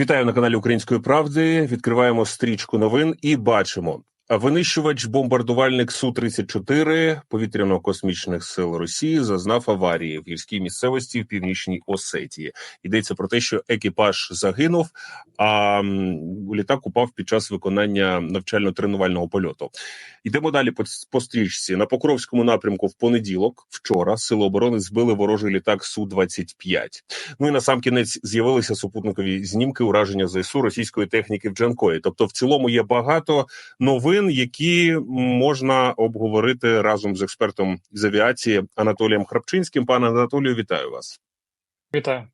Вітаю на каналі Української правди. Відкриваємо стрічку новин і бачимо. Винищувач бомбардувальник су 34 повітряно-космічних сил Росії зазнав аварії в гірській місцевості в північній Осетії. Йдеться про те, що екіпаж загинув, а літак упав під час виконання навчально-тренувального польоту. Йдемо далі по, стрічці на Покровському напрямку. В понеділок, вчора, сили оборони збили ворожий літак су 25 Ну і на сам кінець з'явилися супутникові знімки ураження ЗСУ російської техніки в Джанкої. Тобто, в цілому є багато новин новин, які можна обговорити разом з експертом з авіації Анатолієм Храпчинським. Пане Анатолію, вітаю вас. Вітаю.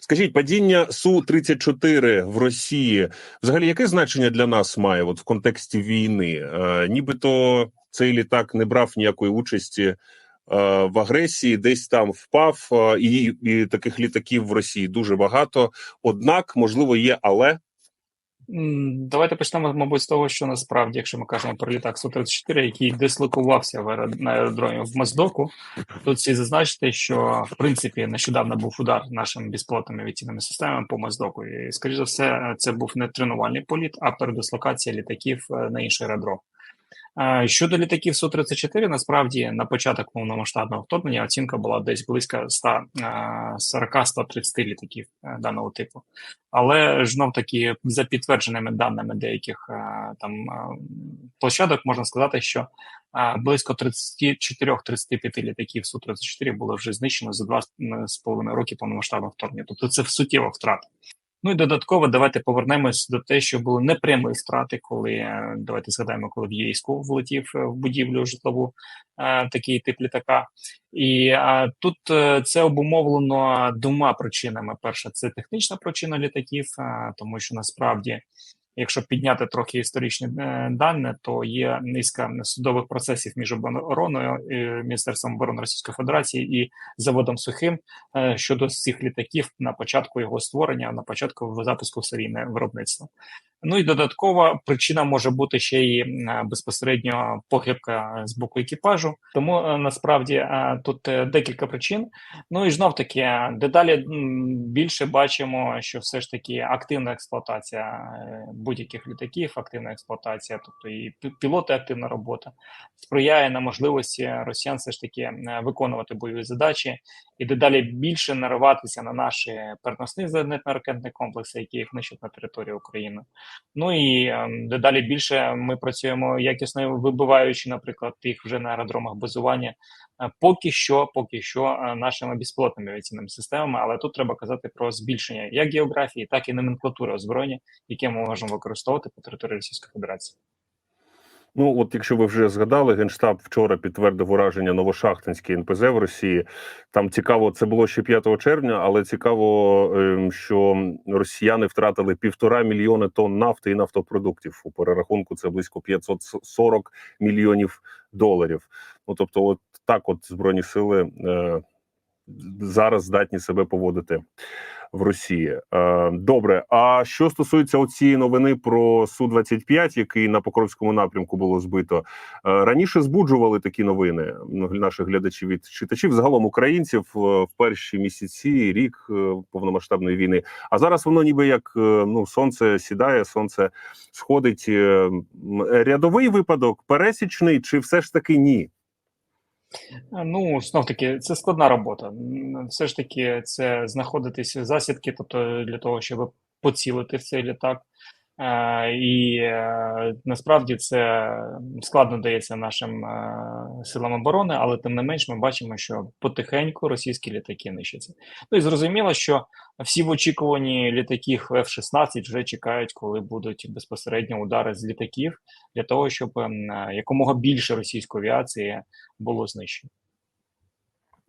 Скажіть, падіння су 34 в Росії взагалі яке значення для нас має от в контексті війни? Е, Нібито цей літак не брав ніякої участі е, в агресії, десь там впав, е, і, і таких літаків в Росії дуже багато. Однак, можливо, є, але Давайте почнемо, мабуть, з того, що насправді, якщо ми кажемо про літак Су-34, який дислокувався на аеродромі в Моздоку, тут всі зазначити, що в принципі нещодавно був удар нашими безплатними авіаційними системами по Моздоку. І, скоріш за все, це був не тренувальний політ, а передислокація літаків е, на інший аеродром. Щодо літаків су 34 насправді на початок повномасштабного вторгнення оцінка була десь близько 40-130 літаків е, даного типу. Але знов таки за підтвердженими даними деяких е, там площадок можна сказати, що близько 34-35 літаків су 34 було вже знищено за 2,5 роки повномасштабного вторгнення. Тобто це суттєва втрата. Ну і додатково давайте повернемось до те, що були непрямі втрати, коли е, давайте згадаємо, коли в Єйську влетів е, в будівлю житлову е, такий тип літака, і а, тут це обумовлено двома причинами: перша це технічна причина літаків, а, тому що насправді Якщо підняти трохи історичні е, дані, то є низка судових процесів між обороною міністерством оборони Російської Федерації і заводом сухим е, щодо цих літаків на початку його створення, на початку запуску серійне виробництва. Ну і додаткова причина може бути ще й е, безпосередньо похибка з боку екіпажу. Тому е, насправді е, тут декілька причин. Ну і знов таки дедалі більше бачимо, що все ж таки активна експлуатація будь-яких літаків, активна експлуатація, тобто і пілоти, активна робота сприяє на можливості росіян все ж таки виконувати бойові задачі і дедалі більше нариватися на наші переносні зенитно-ракетні комплекси, які їх нищать на території України. Ну і ем, дедалі більше ми працюємо якісно вибиваючи, наприклад, тих вже на аеродромах базування. Е, поки що, поки що е, нашими безпілотними авіаційними системами, але тут треба казати про збільшення як географії, так і номенклатури озброєння, яке ми можемо використовувати по території Російської Федерації. Ну, от якщо ви вже згадали, генштаб вчора підтвердив ураження Новошахтинської НПЗ в Росії. Там цікаво, це було ще 5 червня, але цікаво, ем, що росіяни втратили півтора мільйони тонн нафти і нафтопродуктів. У перерахунку це близько 540 мільйонів доларів. Ну тобто, от так, от збройні сили е, зараз здатні себе поводити в Росії. Е, добре. А що стосується цієї новини про су 25 який на Покровському напрямку було збито е, раніше, збуджували такі новини наших глядачів і читачів, загалом українців е, в перші місяці рік повномасштабної війни. А зараз воно ніби як ну сонце сідає, сонце сходить. Рядовий випадок, пересічний, чи все ж таки ні? Ну, знов таки, це складна робота. Все ж таки, це знаходитися засідки, тобто для того, щоб поцілити в цей літак. Е, і е, насправді це складно дається нашим е, силам оборони, але тим не менш ми бачимо, що потихеньку російські літаки нищаться. Ну і зрозуміло, що всі в очікуванні літаків F-16 вже чекають, коли будуть безпосередньо удари з літаків для того, щоб якомога більше російської авіації було знищено.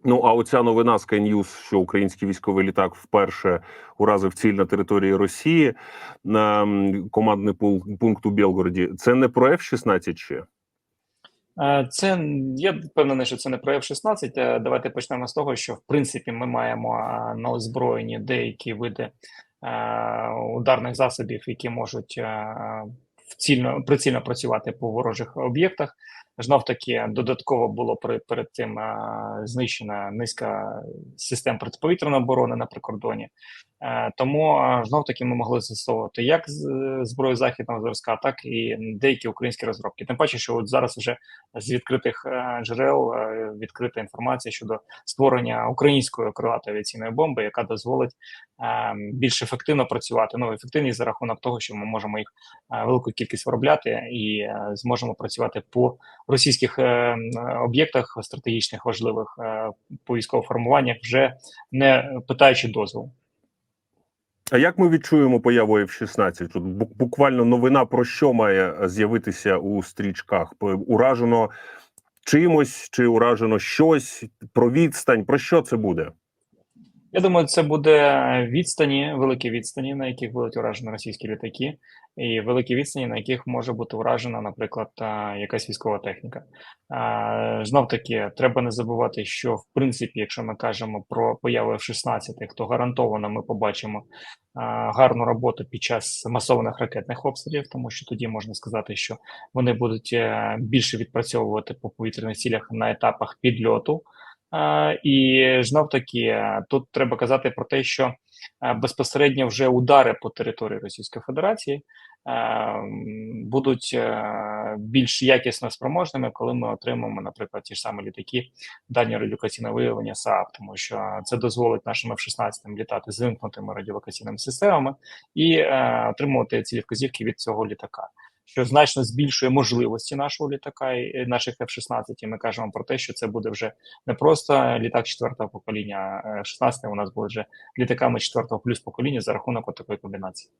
Ну а оця новина Sky News, що український військовий літак вперше уразив ціль на території Росії на командний пункт у Білгороді. Це не про F-16 чи? Е, це я впевнений, що це не про F-16. Е, давайте почнемо з того, що в принципі ми маємо е, на озброєнні деякі види ударних засобів, які можуть цільно прицільно працювати по ворожих об'єктах. Знов таки додатково було при, перед тим а, знищена низка систем протиповітряної оборони на прикордоні. Е, Тому знов таки ми могли застосовувати як зброю західного зразка, так і деякі українські розробки. Тим паче, що от зараз вже з відкритих е, джерел е, відкрита інформація щодо створення української крилатої авіаційної бомби, яка дозволить е, більш ефективно працювати. Ну ефективність за рахунок того, що ми можемо їх е, велику кількість виробляти і е, зможемо працювати по російських е, об'єктах стратегічних важливих е, по військових формуваннях, вже не питаючи дозволу. А як ми відчуємо появу F-16? Тут бу- буквально новина про що має з'явитися у стрічках? Уражено чимось чи уражено щось про відстань? Про що це буде? Я думаю, це буде відстані, великі відстані, на яких будуть уражені російські літаки, і великі відстані, на яких може бути уражена, наприклад, якась військова техніка. Знов таки, треба не забувати, що в принципі, якщо ми кажемо про появу F-16, то гарантовано ми побачимо гарну роботу під час масованих ракетних обстрілів, тому що тоді можна сказати, що вони будуть е, більше відпрацьовувати по повітряних цілях на етапах підльоту. І знов таки е, тут треба казати про те, що е, безпосередньо вже удари по території Російської Федерації е, будуть більш якісно спроможними, коли ми отримаємо, наприклад, ті ж самі літаки дальнього радіолокаційного виявлення САП, тому що це дозволить нашим F-16 літати з вимкнутими радіолокаційними системами і отримувати цілі вказівки від цього літака що значно збільшує можливості нашого літака і наших F-16. І ми кажемо про те, що це буде вже не просто літак четвертого покоління, а F-16 у нас буде вже літаками четвертого плюс покоління за рахунок такої комбінації.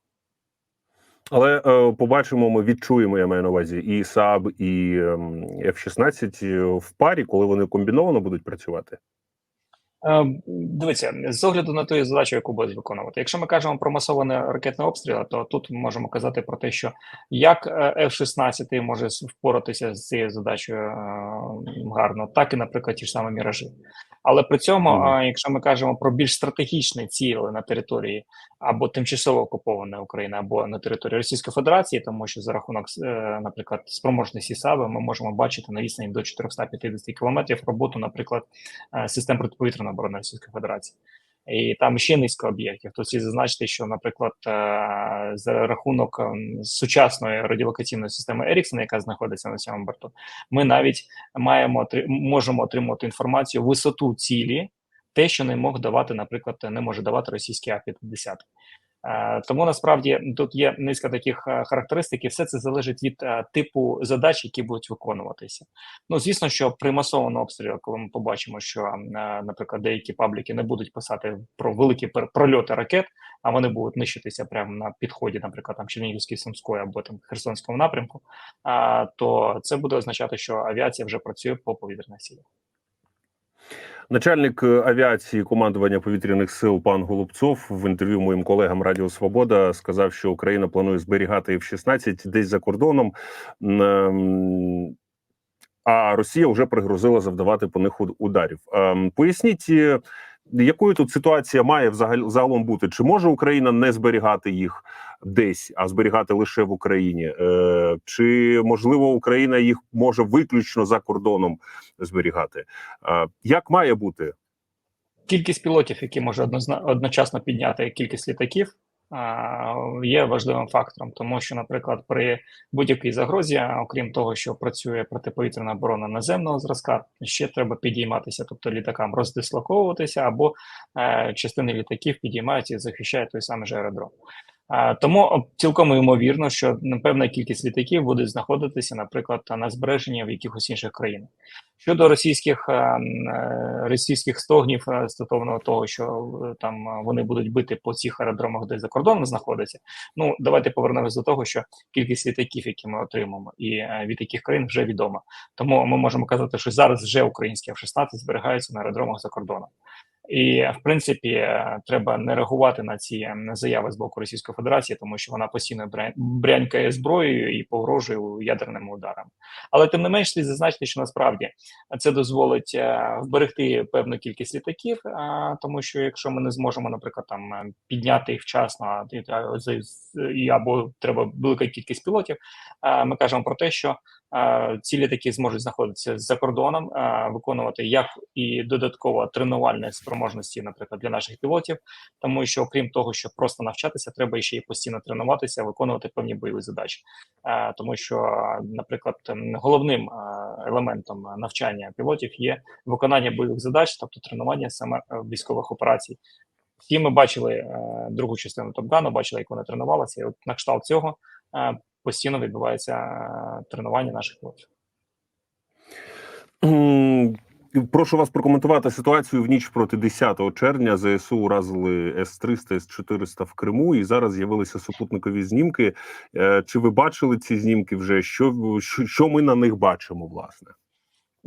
Але е, побачимо, ми відчуємо, я маю на увазі, і САБ, і ем, F-16 в парі, коли вони комбіновано будуть працювати. Е, Дивіться, з огляду на ту задачу, яку будуть виконувати. Якщо ми кажемо про масований ракетне обстріл, то тут ми можемо казати про те, що як е, F-16 може впоратися з цією задачею е, гарно, так і, наприклад, ті ж самі міражі. Але при цьому, е, якщо ми кажемо про більш стратегічні цілі на території або тимчасово окупованої України, або на території Російської Федерації, тому що за рахунок, е, наприклад, спроможності САБи ми можемо бачити на відстані до 450 кілометрів роботу, наприклад, е, систем протиповітряної оборони Російської Федерації. І там ще низка об'єктів. Тут слід зазначити, що, наприклад, е, за рахунок ем, сучасної радіолокаційної системи Ericsson, яка знаходиться на цьому борту, ми навіть маємо можемо отримувати інформацію висоту цілі, те, що не мог давати, наприклад, не може давати російський А-50. Е, Тому насправді тут є низка таких е, характеристик, і все це залежить від е, типу задач, які будуть виконуватися. Ну звісно, що при масованому обстрілі, коли ми побачимо, що, наприклад, деякі пабліки не будуть писати про великі прольоти ракет, а вони будуть нищитися прямо на підході, наприклад, там Чернігівської Сумської або там Херсонському напрямку, то це буде означати, що авіація вже працює по повітряних цілях. Начальник е, авіації командування повітряних сил пан Голубцов в інтерв'ю моїм колегам Радіо Свобода сказав, що Україна планує зберігати F-16 десь за кордоном. Ем, А Росія вже пригрозила завдавати по них уд- ударів. Ем, Поясніть, е, якою тут ситуація має взагалі загалом бути? Чи може Україна не зберігати їх десь, а зберігати лише в Україні? Е, Чи можливо Україна їх може виключно за кордоном зберігати? Е, Як має бути? Кількість пілотів, які може одночасно підняти кількість літаків, є важливим фактором, тому що, наприклад, при будь-якій загрозі, окрім того, що працює протиповітряна оборона наземного зразка, ще треба підійматися, тобто літакам роздислоковуватися, або е, частини літаків підіймаються і захищають той самий же аеродром. Тому цілком ймовірно, що певна кількість літаків буде знаходитися, наприклад, на збереженні в якихось інших країнах. Щодо російських е, російських стогнів е, стосовно того, що е, там вони будуть бити по цих аеродромах, де за кордоном знаходяться. Ну давайте повернемось до того, що кількість літаків, які ми отримаємо, і від яких країн вже відома. Тому ми можемо казати, що зараз вже українські F-16 зберігаються на аеродромах за кордоном. І в принципі е, треба не реагувати на ці е, заяви з боку Російської Федерації, тому що вона постійно брянькає зброєю і погрожує ядерними ударами. Але тим не менш слід зазначити, що насправді це дозволить е, вберегти певну кількість літаків, е, тому що якщо ми не зможемо, наприклад, там е, підняти їх вчасно, і або треба велика кількість пілотів, ми кажемо про те, що е, ці літаки зможуть знаходитися за кордоном, виконувати як і додатково тренувальні спроможності, наприклад, для наших пілотів, тому що окрім того, що просто навчатися, треба ще й постійно тренуватися, виконувати певні бойові задачі, тому що, наприклад, головним елементом навчання пілотів є виконання бойових задач, тобто тренування саме е, військових операцій. Всі ми бачили е, другу частину Топгану, бачили, як вони тренувалися. І от на кшталт цього е, постійно відбувається е, тренування наших хлопців. Прошу вас прокоментувати ситуацію в ніч проти 10 червня. ЗСУ уразили С-300, С-400 в Криму, і зараз з'явилися супутникові знімки. Е, Чи ви бачили ці знімки вже? Що, що, що ми на них бачимо, власне?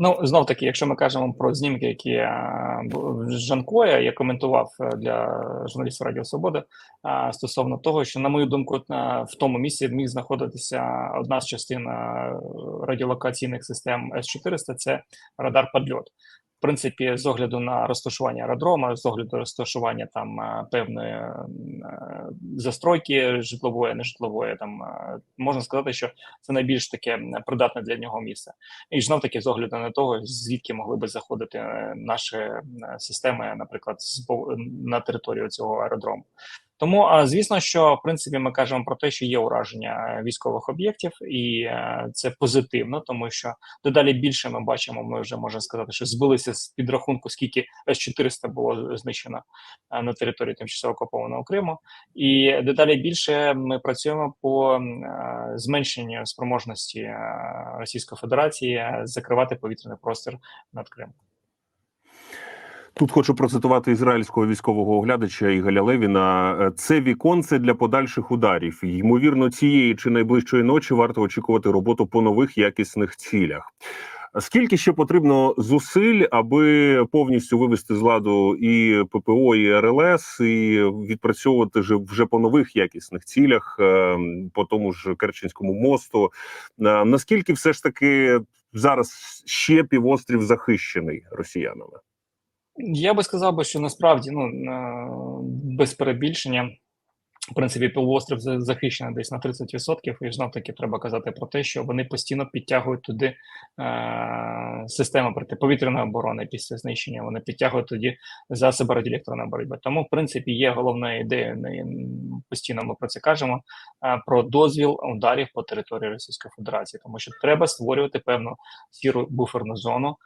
Ну знов таки, якщо ми кажемо про знімки, які е, Жанкоя я коментував е, для журналістів Радіо Свобода е, стосовно того, що на мою думку, в тому місці міг знаходитися одна з частин радіолокаційних систем С-400 – це радар Падльот. Принципі, з огляду на розташування аеродрома, з огляду розташування там е, певної е, застройки житлової, нежитлової, там е, можна сказати, що це найбільш таке придатне для нього місце. І знов таки з огляду на того, звідки могли би заходити наші системи, наприклад, на територію цього аеродрому. Тому, звісно, що в принципі ми кажемо про те, що є ураження е, військових об'єктів, і е, це позитивно, тому що дедалі більше ми бачимо. Ми вже можна сказати, що збилися з підрахунку, скільки С-400 було знищено е, на території тимчасово окупованого Криму, і дедалі більше ми працюємо по зменшенню спроможності Російської Федерації закривати повітряний простір над Кримом. Тут хочу процитувати ізраїльського військового оглядача Ігаля Левіна. Е, Це віконце для подальших ударів. Ймовірно, цієї чи найближчої ночі варто очікувати роботу по нових якісних цілях. Скільки ще потрібно зусиль, аби повністю вивести з ладу і ППО, і РЛС, і відпрацьовувати вже, вже по нових якісних цілях, е, по тому ж Керченському мосту? Е, Наскільки все ж таки зараз ще півострів захищений росіянами? Я би сказав що насправді ну е, без перебільшення. В принципі, півострів захищений десь на 30%, і знов таки треба казати про те, що вони постійно підтягують туди е, системи протиповітряної оборони після знищення. Вони підтягують тоді засоби радіоелектронної боротьби. Тому, в принципі, є головна ідея. Постійно ми про це кажемо. е, про дозвіл ударів по території Російської Федерації, тому що треба створювати певну сіру буферну зону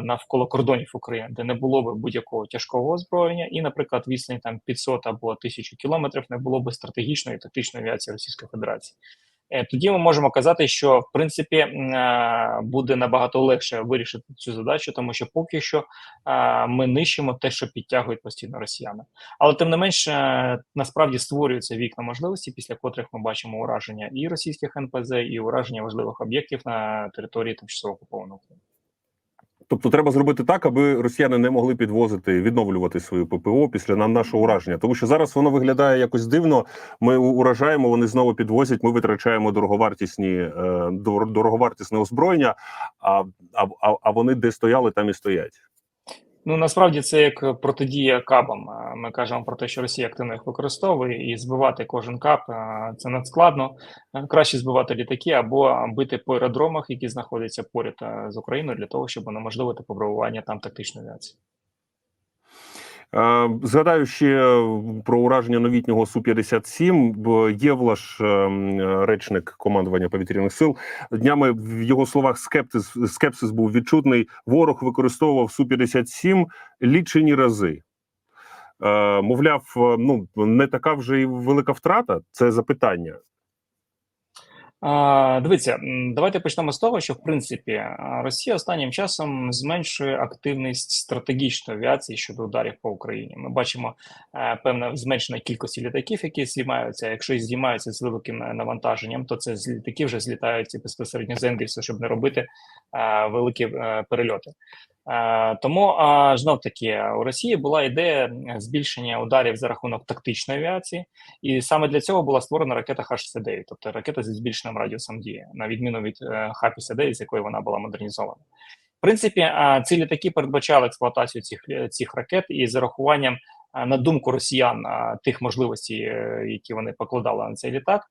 навколо кордонів України, де не було б будь-якого тяжкого озброєння, і, наприклад, відстань там 500 або 1000 кілометрів не було б стратегічної і тактичної авіації Російської Федерації. Е, Тоді ми можемо казати, що в принципі е, буде набагато легше вирішити цю задачу, тому що поки що е, ми нищимо те, що підтягують постійно росіяни. Але тим не менш, насправді створюються вікна можливості, після котрих ми бачимо ураження і російських НПЗ, і ураження важливих об'єктів на території тимчасово окупованого Криму. Тобто треба зробити так, аби росіяни не могли підвозити, відновлювати свою ППО після на- нашого ураження. Тому що зараз воно виглядає якось дивно. Ми уражаємо, вони знову підвозять. Ми витрачаємо дороговартісні е, дороговартісне озброєння. А, а- а вони де стояли, там і стоять. Ну насправді це як протидія кабам. Е, Ми кажемо про те, що Росія активно їх використовує, і збивати кожен кап е, це надскладно. Е, Краще збивати літаки або бити по аеродромах, які знаходяться поряд з Україною, для того, щоб унеможливити попробування там тактичної авіації. Е, Згадаю ще про ураження новітнього су 57 Бо Євлаш, е, речник командування повітряних сил, днями в його словах скептиз скепсис був відчутний. Ворог використовував су 57 лічені рази. Е, Мовляв, е, ну не така вже і велика втрата. Це запитання. Дивіться, давайте почнемо з того, що в принципі Росія останнім часом зменшує активність стратегічної авіації щодо ударів по Україні. Ми бачимо е, певне зменшення кількості літаків, які знімаються. Якщо знімаються з великим е, навантаженням, то це з літаки вже злітають безпосередньо з Енгельса, щоб не робити е, великі перельоти. Е, Тому знов таки у Росії була ідея збільшення ударів за рахунок тактичної авіації, і саме для цього була створена ракета Х-69, тобто ракета зі збільшеним радіусом дії, на відміну від е, Х-59, з якої вона була модернізована. В принципі, ці літаки передбачали експлуатацію цих, е, цих ракет і з урахуванням, на думку росіян, тих можливостей, які вони покладали на цей літак,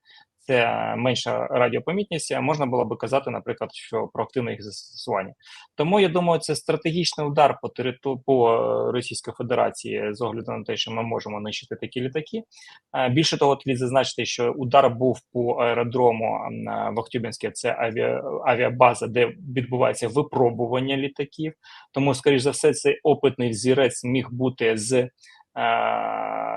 це менша радіопомітність, можна було би казати, наприклад, що про активне їх застосування. Тому я думаю, це стратегічний удар по териту по е, Російській Федерації з огляду на те, що ми можемо нищити такі літаки. Е, Більше того, слід зазначити, що удар був по аеродрому е, в Охтюбінське, це авіа, авіабаза, де відбувається випробування літаків. Тому, скоріш за все, цей опитний взірець міг бути з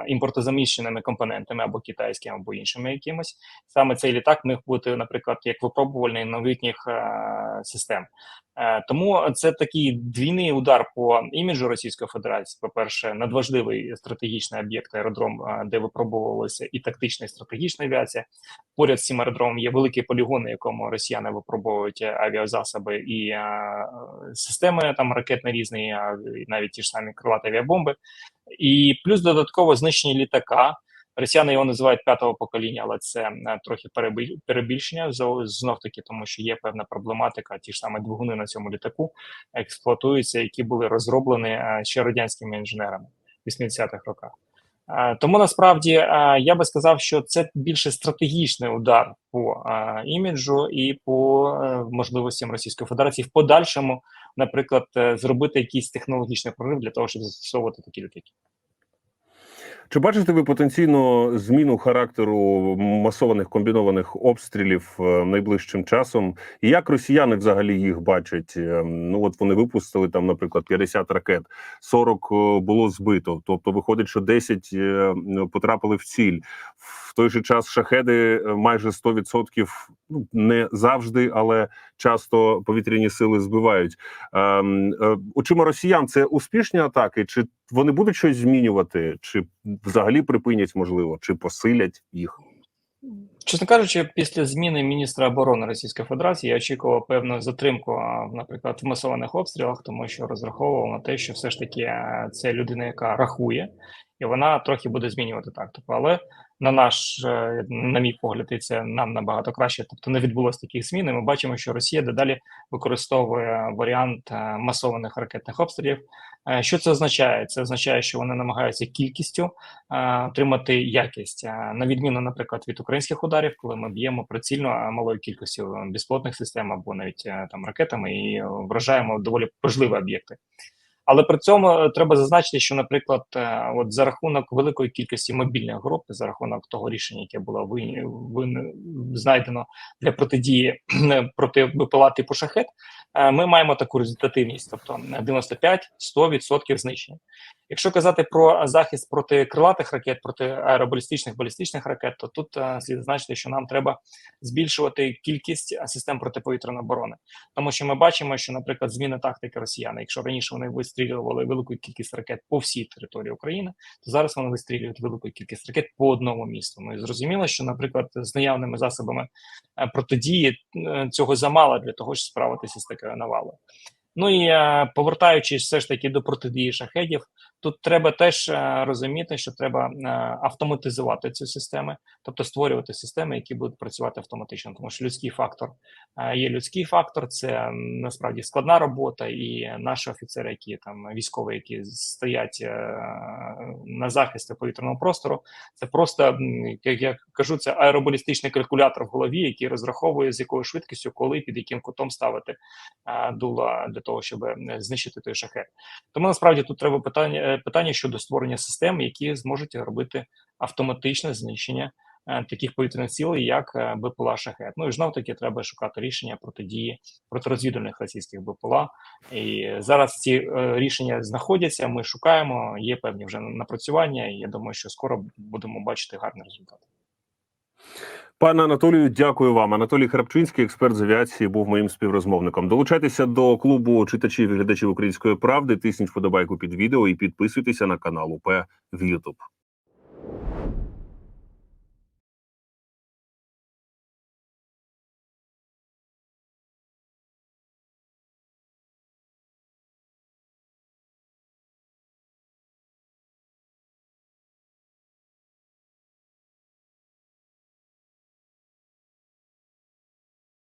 імпортозаміщеними компонентами або китайськими, або іншими якимось. Саме цей літак міг бути, наприклад, як випробувальний новітніх е, систем. Е, тому це такий двійний удар по іміджу Російської Федерації. По перше, надважливий стратегічний об'єкт аеродром, е, де випробовувалися і тактична, і стратегічна авіація. Поряд з цим аеродромом є великий полігон, на якому росіяни випробовують авіазасоби і е, системи там ракетні різні, навіть ті ж самі крилаті авіабомби. І плюс додатково знищення літака. Росіяни його називають п'ятого покоління, але це е, трохи перебіль- перебільшення знов таки, тому що є певна проблематика. Ті ж саме двигуни на цьому літаку експлуатуються, які були розроблені е, ще радянськими інженерами в 80-х роках. Е, Тому насправді е, я би сказав, що це більше стратегічний удар по е, іміджу і по можливостям Російської Федерації в подальшому, наприклад, зробити якийсь технологічний прорив для того, щоб застосовувати такі літаки. Чи бачите ви потенційно зміну характеру масованих комбінованих обстрілів е, найближчим часом? І як росіяни взагалі їх бачать? Е, Ну от вони випустили там, наприклад, 50 ракет, 40 е, було збито. Тобто, виходить, що 10 е, потрапили в ціль. В той же час шахеди е, майже 100%, ну не завжди, але часто повітряні сили збивають. Ем, е, Очима росіян це успішні атаки, чи вони будуть щось змінювати, чи взагалі припинять, можливо, чи посилять їх? Чесно кажучи, після зміни міністра оборони Російської Федерації я очікував певну затримку, наприклад, в масованих обстрілах, тому що розраховував на те, що все ж таки е, це людина, яка рахує, і вона трохи буде змінювати тактику. Але на наш, е, на мій погляд, і це нам набагато краще. Тобто не відбулося таких змін. і Ми бачимо, що Росія дедалі використовує варіант е, масованих ракетних обстрілів. Е, Що це означає? Це означає, що вони намагаються кількістю отримати якість, на відміну, наприклад, від українських ударів, коли ми б'ємо прицільно малою кількістю безпілотних систем або навіть там ракетами і вражаємо доволі важливі об'єкти. Але при цьому е, треба зазначити, що, наприклад, е, от за рахунок великої кількості мобільних груп, за рахунок того рішення, яке було ви, знайдено для протидії проти БПЛА типу шахет, е, ми маємо таку результативність, тобто 95-100% знищення. Якщо казати про захист проти крилатих ракет, проти аеробалістичних балістичних ракет, то тут е, слід зазначити, що нам треба збільшувати кількість е, систем протиповітряної оборони, тому що ми бачимо, що, наприклад, зміна тактики росіян, якщо раніше вони вистрілювали велику кількість ракет по всій території України, то зараз вони вистрілюють велику кількість ракет по одному місту. Ну і зрозуміло, що, наприклад, з наявними засобами е, протидії цього замало для того, щоб справитися з такою навалою. Ну і повертаючись все ж таки до протидії шахедів, тут треба теж е, розуміти, що треба е, автоматизувати ці системи, тобто створювати системи, які будуть працювати автоматично, тому що людський фактор е, є людський фактор, це насправді складна робота, і наші офіцери, які там військові, які стоять на захисті повітряного простору, це просто як я кажу, це аеробалістичний калькулятор в голові, який розраховує з якою швидкістю, коли під яким кутом ставити дула для того, щоб знищити той шахет. Тому насправді тут треба питання питання щодо створення систем, які зможуть робити автоматичне знищення е, таких повітряних цілей, як е, БПЛА шахет. Ну і знов таки треба шукати рішення протидії протирозвідувальних російських БПЛА. І зараз ці е, рішення знаходяться. Ми шукаємо. Є певні вже напрацювання. І я думаю, що скоро будемо бачити гарний результат. Пане Анатолію, дякую вам. Анатолій Храпчинський, експерт з авіації, був моїм співрозмовником. Долучайтеся до клубу читачів і глядачів української правди. Тисніть вподобайку під відео і підписуйтеся на канал УП в YouTube.